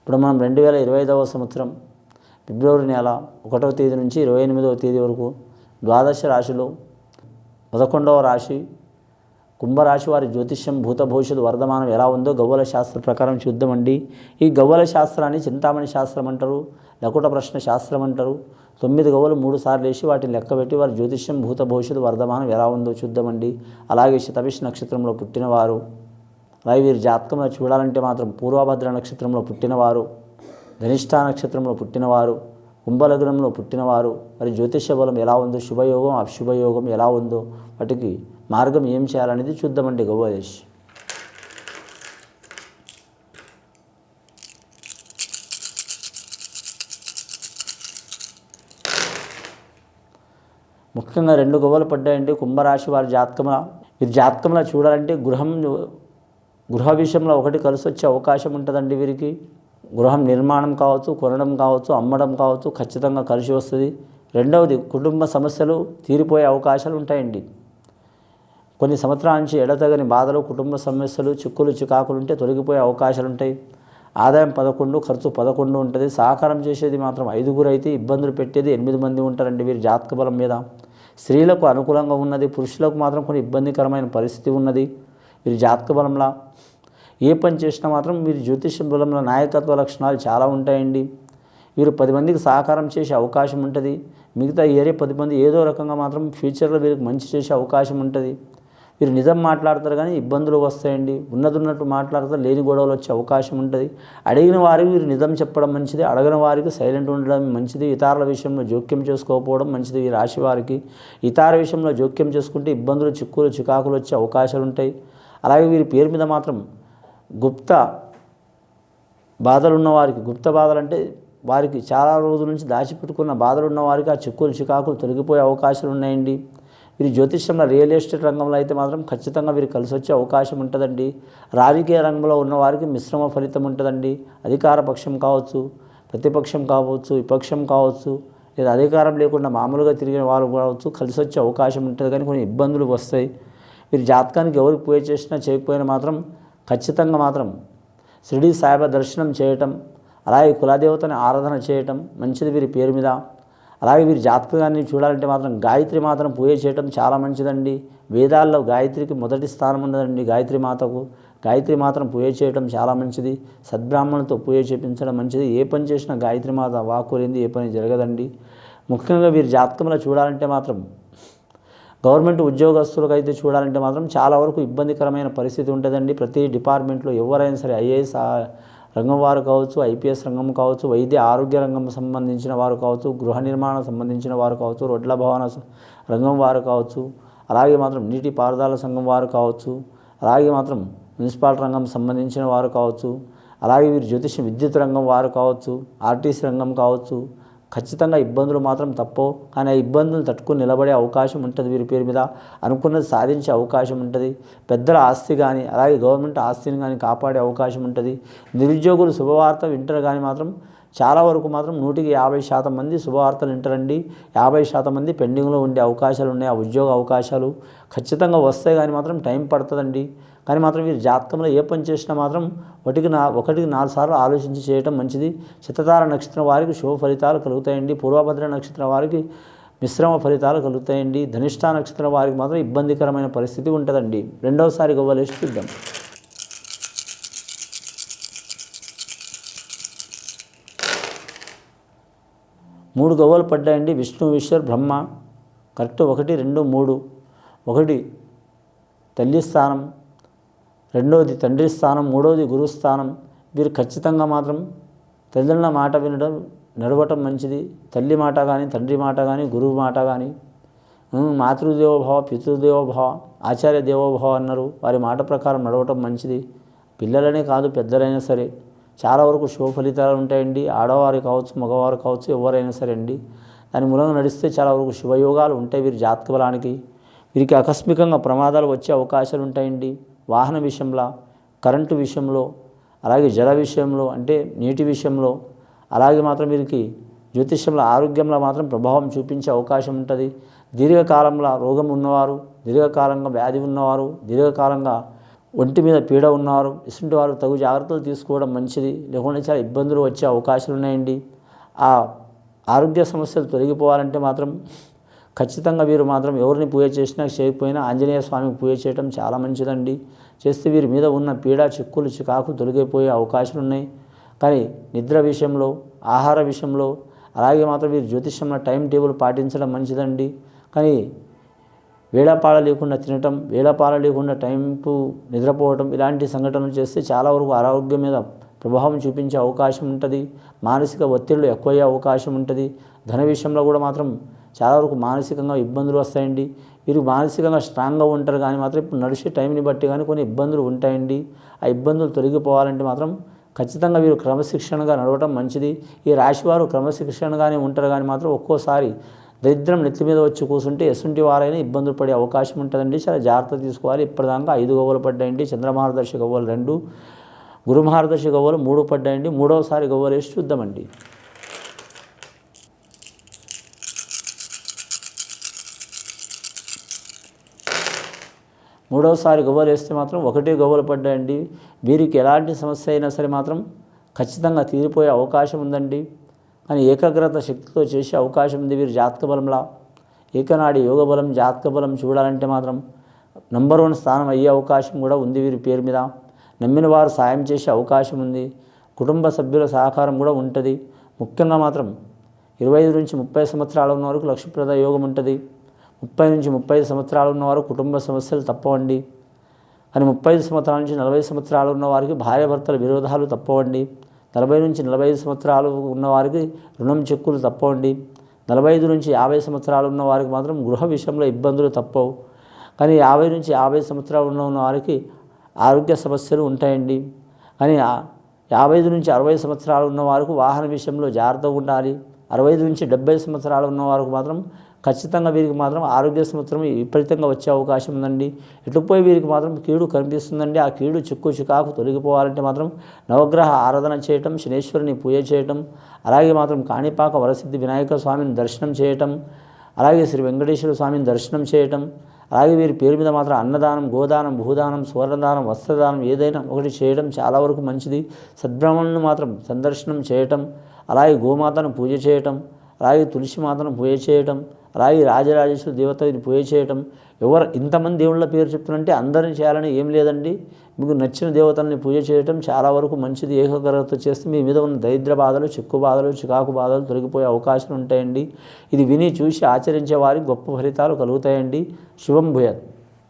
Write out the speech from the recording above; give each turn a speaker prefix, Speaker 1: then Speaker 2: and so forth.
Speaker 1: ఇప్పుడు మనం రెండు వేల ఇరవై ఐదవ సంవత్సరం ఫిబ్రవరి నెల ఒకటవ తేదీ నుంచి ఇరవై ఎనిమిదవ తేదీ వరకు ద్వాదశ రాశిలో పదకొండవ రాశి కుంభరాశి వారి జ్యోతిష్యం భూత భవిష్యత్తు వర్ధమానం ఎలా ఉందో గవ్వల శాస్త్ర ప్రకారం చూద్దామండి. ఈ గవ్వల శాస్త్రాన్ని చింతామణి శాస్త్రం అంటారు లకుట ప్రశ్న శాస్త్రం అంటారు. తొమ్మిది గవ్వలు మూడు సార్లు వేసి వాటిని లెక్కబెట్టి వారి జ్యోతిష్యం భూత భవిష్యత్తు వర్ధమానం ఎలా ఉందో చూద్దామండి. అలాగే శతభిష్ నక్షత్రంలో పుట్టినవారు అలాగే వీరి జాతకంలో చూడాలంటే మాత్రం పూర్వభద్ర నక్షత్రంలో పుట్టినవారు ధనిష్ఠా నక్షత్రంలో పుట్టినవారు కుంభలగ్నంలో పుట్టినవారు మరి జ్యోతిష బలం ఎలా ఉందో శుభయోగం అశుభయోగం ఎలా ఉందో వాటికి మార్గం ఏం చేయాలనేది చూద్దామండి గౌవదేశ్ ముఖ్యంగా రెండు గొవ్వలు పడ్డాయండి. కుంభరాశి వారి జాతకముల వీరి జాతకంలో చూడాలంటే గృహం గృహ విషయంలో ఒకటి కలిసి వచ్చే అవకాశం ఉంటుందండి వీరికి. గృహం నిర్మాణం కావచ్చు కొనడం కావచ్చు అమ్మడం కావచ్చు ఖచ్చితంగా కలిసి వస్తుంది. రెండవది కుటుంబ సమస్యలు తీరిపోయే అవకాశాలు ఉంటాయండి. కొన్ని సంవత్సరాల నుంచి ఎడతగని బాధలు కుటుంబ సమస్యలు చిక్కులు చికాకులు ఉంటే తొలగిపోయే అవకాశాలు ఉంటాయి. ఆదాయం పదకొండు ఖర్చు పదకొండు ఉంటుంది. సహకారం చేసేది మాత్రం ఐదుగురు అయితే ఇబ్బందులు పెట్టేది ఎనిమిది మంది ఉంటారండి వీరి జాతక బలం మీద. స్త్రీలకు అనుకూలంగా ఉన్నది పురుషులకు మాత్రం కొన్ని ఇబ్బందికరమైన పరిస్థితి ఉన్నది. మీరు జాతక బలంలా ఏ పని చేసినా మాత్రం మీరు జ్యోతిష బలంలో నాయకత్వ లక్షణాలు చాలా ఉంటాయండి. వీరు పది మందికి సహకారం చేసే అవకాశం ఉంటుంది. మిగతా ఏరే పది మంది ఏదో రకంగా మాత్రం ఫ్యూచర్లో వీరికి మంచి చేసే అవకాశం ఉంటుంది. వీరు నిజం మాట్లాడతారు కానీ ఇబ్బందులు వస్తాయండి. ఉన్నది ఉన్నట్టు మాట్లాడతారు లేని గొడవలు వచ్చే అవకాశం ఉంటుంది. అడిగిన వారికి వీరు నిజం చెప్పడం మంచిది. అడగిన వారికి సైలెంట్ ఉండడం మంచిది. ఇతరుల విషయంలో జోక్యం చేసుకోకపోవడం మంచిది. ఈ రాశి వారికి ఇతర విషయంలో జోక్యం చేసుకుంటే ఇబ్బందులు చిక్కులు చికాకులు వచ్చే అవకాశాలు ఉంటాయి. అలాగే వీరి పేరు మీద మాత్రం గుప్త బాధలున్న వారికి గుప్త బాధలు అంటే వారికి చాలా రోజుల నుంచి దాచిపెట్టుకున్న బాధలున్న వారికి ఆ చిక్కులు చికాకులు తొలగిపోయే అవకాశాలు ఉన్నాయండి. వీరి జ్యోతిష్యంలో రియల్ ఎస్టేట్ రంగంలో అయితే మాత్రం ఖచ్చితంగా వీరు కలిసి వచ్చే అవకాశం ఉంటుందండి. రాజకీయ రంగంలో ఉన్న వారికి మిశ్రమ ఫలితం ఉంటుందండి. అధికార పక్షం కావచ్చు ప్రతిపక్షం కావచ్చు విపక్షం కావచ్చు లేదా అధికారం లేకుండా మామూలుగా తిరిగిన వారు కావచ్చు కలిసి వచ్చే అవకాశం ఉంటుంది. కానీ కొన్ని ఇబ్బందులు వస్తాయి. వీరి జాతకానికి ఎవరికి పూజ చేసినా చేయకపోయినా మాత్రం ఖచ్చితంగా మాత్రం షిరిడి సాయిబా దర్శనం చేయటం అలాగే కులదేవతని ఆరాధన చేయటం మంచిది వీరి పేరు మీద. అలాగే వీరి జాతకాన్ని చూడాలంటే మాత్రం గాయత్రి మాత్రం పూజ చేయటం చాలా మంచిదండి. వేదాల్లో గాయత్రికి మొదటి స్థానం ఉన్నదండి గాయత్రి మాతకు. గాయత్రి మాత్రం పూజ చేయటం చాలా మంచిది. సద్బ్రాహ్మణులతో పూజ చేపించడం మంచిది. ఏ పని చేసినా గాయత్రి మాత వాక్కులేంది ఏ పని జరగదండి. ముఖ్యంగా వీరి జాతకంలో చూడాలంటే మాత్రం గవర్నమెంట్ ఉద్యోగస్తులకు అయితే చూడాలంటే మాత్రం చాలా వరకు ఇబ్బందికరమైన పరిస్థితి ఉంటుందండి. ప్రతి డిపార్ట్మెంట్లో ఎవరైనా సరే ఐఏఎస్ రంగం వారు కావచ్చు ఐపీఎస్ రంగం కావచ్చు వైద్య ఆరోగ్య రంగం సంబంధించిన వారు కావచ్చు గృహ నిర్మాణం సంబంధించిన వారు కావచ్చు రోడ్ల భవన రంగం వారు కావచ్చు అలాగే మాత్రం నీటి పారుదల సంఘం వారు కావచ్చు అలాగే మాత్రం మున్సిపాలిటీ రంగం సంబంధించిన వారు కావచ్చు అలాగే వీరు జ్యోతిష విద్యుత్ రంగం వారు కావచ్చు ఆర్టీసీ రంగం కావచ్చు ఖచ్చితంగా ఇబ్బందులు మాత్రం తప్పవు. కానీ ఆ ఇబ్బందులు తట్టుకుని నిలబడే అవకాశం ఉంటుంది వీరి పేరు మీద. అనుకున్నది సాధించే అవకాశం ఉంటుంది. పెద్దల ఆస్తి కానీ అలాగే గవర్నమెంట్ ఆస్తిని కానీ కాపాడే అవకాశం ఉంటుంది. నిరుద్యోగులు శుభవార్త వింటారు కానీ మాత్రం చాలా వరకు మాత్రం నూటికి యాభై శాతం మంది శుభవార్తలు వింటారండి. యాభై శాతం మంది పెండింగ్లో ఉండే అవకాశాలు ఉన్నాయి. ఆ ఉద్యోగ అవకాశాలు ఖచ్చితంగా వస్తాయి కానీ మాత్రం టైం పడుతుందండి. కానీ మాత్రం మీరు జాతకంలో ఏ పని చేసినా మాత్రం ఒకటికి నా ఒకటికి నాలుగు సార్లు ఆలోచించి చేయటం మంచిది. శతతార నక్షత్రం వారికి శుభ ఫలితాలు కలుగుతాయండి. పూర్వభద్ర నక్షత్రం వారికి మిశ్రమ ఫలితాలు కలుగుతాయండి. ధనిష్ట నక్షత్రం వారికి మాత్రం ఇబ్బందికరమైన పరిస్థితి ఉంటుందండి. రెండవసారి గవ్వలేసి చూద్దాం. మూడు గవ్వలు పడ్డాయండి. విష్ణు విశ్వర్ బ్రహ్మ. కరెక్ట్ ఒకటి రెండు మూడు. ఒకటి తల్లి స్థానం రెండవది తండ్రి స్థానం మూడవది గురుస్థానం వీరు ఖచ్చితంగా మాత్రం తల్లిదండ్రుల మాట వినడం నడవటం మంచిది. తల్లి మాట కానీ తండ్రి మాట కానీ గురువు మాట కానీ మాతృదేవోభవ పితృదేవోభవ ఆచార్య దేవోభవ అన్నారు. వారి మాట ప్రకారం నడవటం మంచిది. పిల్లలనే కాదు పెద్దలైనా సరే. చాలా వరకు శుభ ఫలితాలు ఉంటాయండి. ఆడవారు కావచ్చు మగవారు కావచ్చు ఎవరైనా సరే అండి. దాని మూలంగా నడిస్తే చాలా వరకు శుభయోగాలు ఉంటాయి వీరి జాతక బలానికి. వీరికి ఆకస్మికంగా ప్రమాదాలు వచ్చే అవకాశాలు ఉంటాయండి. వాహన విషయంలో కరెంటు విషయంలో అలాగే జల విషయంలో అంటే నీటి విషయంలో అలాగే మాత్రం వీరికి జ్యోతిష్యంలో ఆరోగ్యంలో మాత్రం ప్రభావం చూపించే అవకాశం ఉంటుంది. దీర్ఘకాలంలో రోగం ఉన్నవారు దీర్ఘకాలంగా వ్యాధి ఉన్నవారు దీర్ఘకాలంగా ఒంటి మీద పీడ ఉన్నవారు ఇసుంటి వారు తగు జాగ్రత్తలు తీసుకోవడం మంచిది. లేకుండా చాలా ఇబ్బందులు వచ్చే అవకాశాలు ఉన్నాయండి. ఆ ఆరోగ్య సమస్యలు తొలగిపోవాలంటే మాత్రం ఖచ్చితంగా వీరు మాత్రం ఎవరిని పూజ చేసినా చేయకపోయినా ఆంజనేయ స్వామికి పూజ చేయడం చాలా మంచిదండి. చేస్తే వీరి మీద ఉన్న పీడ చిక్కులు చికాకు తొలగిపోయే అవకాశాలు ఉన్నాయి. కానీ నిద్ర విషయంలో ఆహార విషయంలో అలాగే మాత్రం వీరు జ్యోతిష్యంలో టైం టేబుల్ పాటించడం మంచిదండి. కానీ వేళపాల లేకుండా తినటం వేళపాల లేకుండా టైంకు నిద్రపోవటం ఇలాంటి సంఘటనలు చేస్తే చాలా వరకు ఆరోగ్యం మీద ప్రభావం చూపించే అవకాశం ఉంటుంది. మానసిక ఒత్తిళ్ళు ఎక్కువయ్యే అవకాశం ఉంటుంది. ధన విషయంలో కూడా మాత్రం చాలా వరకు మానసికంగా ఇబ్బందులు వస్తాయండి. వీరు మానసికంగా స్ట్రాంగ్గా ఉంటారు కానీ మాత్రం ఇప్పుడు నడిచే టైంని బట్టి కానీ కొన్ని ఇబ్బందులు ఉంటాయండి. ఆ ఇబ్బందులు తొలగిపోవాలంటే మాత్రం ఖచ్చితంగా వీరు క్రమశిక్షణగా నడవటం మంచిది. ఈ రాశివారు క్రమశిక్షణగానే ఉంటారు కానీ మాత్రం ఒక్కోసారి దరిద్రం నెత్తి మీద వచ్చి కూర్చుంటే ఎసుంటి వారైనా ఇబ్బందులు పడే అవకాశం ఉంటుందండి. చాలా జాగ్రత్త తీసుకోవాలి. ఇప్పటిదాకా ఐదు గవ్వలు పడ్డాయండి. చంద్రమార్గదర్శి గవ్వలు రెండు గురుమహారదర్శి గవ్వలు మూడు పడ్డాయండి. మూడవసారి గవ్వలు వేసి చూద్దామండి. మూడవసారి గవ్వలు వేస్తే మాత్రం ఒకటే గవ్వలు పడ్డాయండి. వీరికి ఎలాంటి సమస్య అయినా సరే మాత్రం ఖచ్చితంగా తీరిపోయే అవకాశం ఉందండి. కానీ ఏకాగ్రత శక్తితో చేసే అవకాశం ఉంది వీరు జాతక బలంలా. ఏకనాడి యోగ బలం జాతక బలం చూడాలంటే మాత్రం నంబర్ వన్ స్థానం అయ్యే అవకాశం కూడా ఉంది వీరి పేరు మీద. నమ్మిన వారు సాయం చేసే అవకాశం ఉంది. కుటుంబ సభ్యుల సహకారం కూడా ఉంటుంది. ముఖ్యంగా మాత్రం ఇరవై ఐదు నుంచి ముప్పై సంవత్సరాల ఉన్న వరకు లక్ష్మీప్రద యోగం ఉంటుంది. ముప్పై నుంచి ముప్పై సంవత్సరాలు ఉన్నవారు కుటుంబ సమస్యలు తప్పవండి. కానీ ముప్పై ఐదు సంవత్సరాల నుంచి నలభై సంవత్సరాలు ఉన్నవారికి భార్యాభర్తల విరోధాలు తప్పవండి. నలభై నుంచి నలభై ఐదు సంవత్సరాలు ఉన్నవారికి రుణం చెక్కులు తప్పవండి. నలభై ఐదు నుంచి యాభై సంవత్సరాలు ఉన్న వారికి మాత్రం గృహ విషయంలో ఇబ్బందులు తప్పవు. కానీ యాభై నుంచి యాభై సంవత్సరాలు ఉన్న ఉన్న వారికి ఆరోగ్య సమస్యలు ఉంటాయండి. కానీ యాభై ఐదు నుంచి అరవై సంవత్సరాలు ఉన్న వారికి వాహన విషయంలో జాగ్రత్తగా ఉండాలి. అరవై ఐదు నుంచి డెబ్బై సంవత్సరాలు ఉన్న వారికి మాత్రం ఖచ్చితంగా వీరికి మాత్రం ఆరోగ్య సంవత్సరం విపరీతంగా వచ్చే అవకాశం ఉందండి. ఎటుపోయి వీరికి మాత్రం కీడు కనిపిస్తుందండి. ఆ కీడు చిక్కు చికాకు తొలగిపోవాలంటే మాత్రం నవగ్రహ ఆరాధన చేయటం శనేశ్వరుని పూజ చేయటం అలాగే మాత్రం కాణిపాక వరసిద్ధి వినాయక స్వామిని దర్శనం చేయటం అలాగే శ్రీ వెంకటేశ్వర స్వామిని దర్శనం చేయటం అలాగే వీరి పేరు మీద మాత్రం అన్నదానం గోదానం భూదానం సువర్ణదానం వస్త్రదానం ఏదైనా ఒకటి చేయడం చాలా వరకు మంచిది. సద్బ్రాహ్మణుని మాత్రం సందర్శనం చేయటం అలాగే గోమాతను పూజ చేయటం రాగి తులసి మాతను పూజ చేయటం రాగి రాజరాజేశ్వర దేవతని పూజ చేయటం. ఎవరు ఇంతమంది దేవుళ్ళ పేరు చెప్తున్నంటే అందరిని చేయాలని ఏం లేదండి. మీకు నచ్చిన దేవతల్ని పూజ చేయటం చాలా వరకు మంచిది. ఏకాగ్రత చేస్తే మీ మీద ఉన్న దరిద్ర బాధలు చిక్కు బాధలు చికాకు బాధలు తొలగిపోయే అవకాశాలు ఉంటాయండి. ఇది విని చూసి ఆచరించే వారికి గొప్ప ఫలితాలు కలుగుతాయండి. శుభం భూయత్.